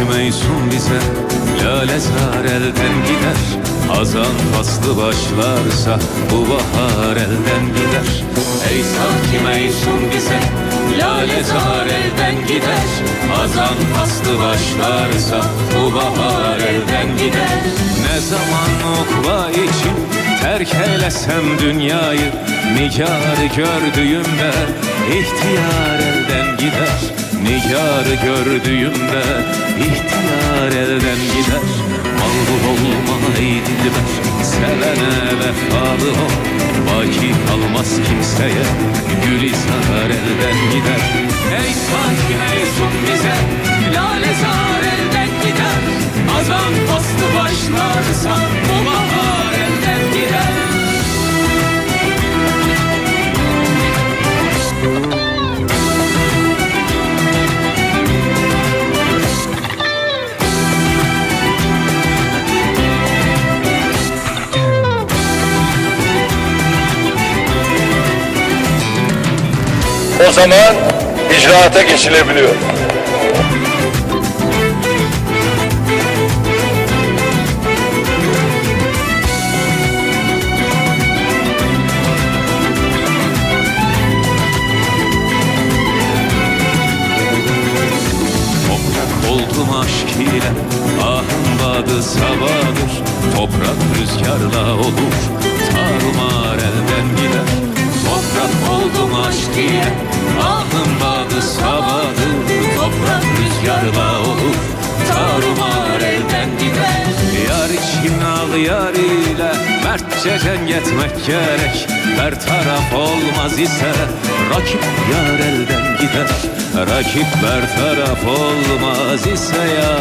ki meysun bize Lalezar elden gider. Hazan faslı başlarsa Bu bahar elden gider. Ey sanki meysun bize Lalezar elden gider. Hazan faslı başlarsa Bu bahar elden gider. Ne zaman okla için Terk eylesem dünyayı Nigar gördüğümde ihtiyar elden gider Nigar gördüğümde ihtiyar elden gider. Mağlup olma ey dilber Sevene vefalı ol. Baki kalmaz kimseye. Gülizar elden gider. Ey sanki meysun bize Lalezar elden gider. Azan faslı başlarsa Bu O zaman icraata geçilebiliyor. Aşk ile Ahım badı sabadır Toprak rüzgarla olur Tarumar ile Mertçe cenk etmek gerek. Her taraf olmaz ise Rakip yar elden gider. Rakip her taraf olmaz ise yar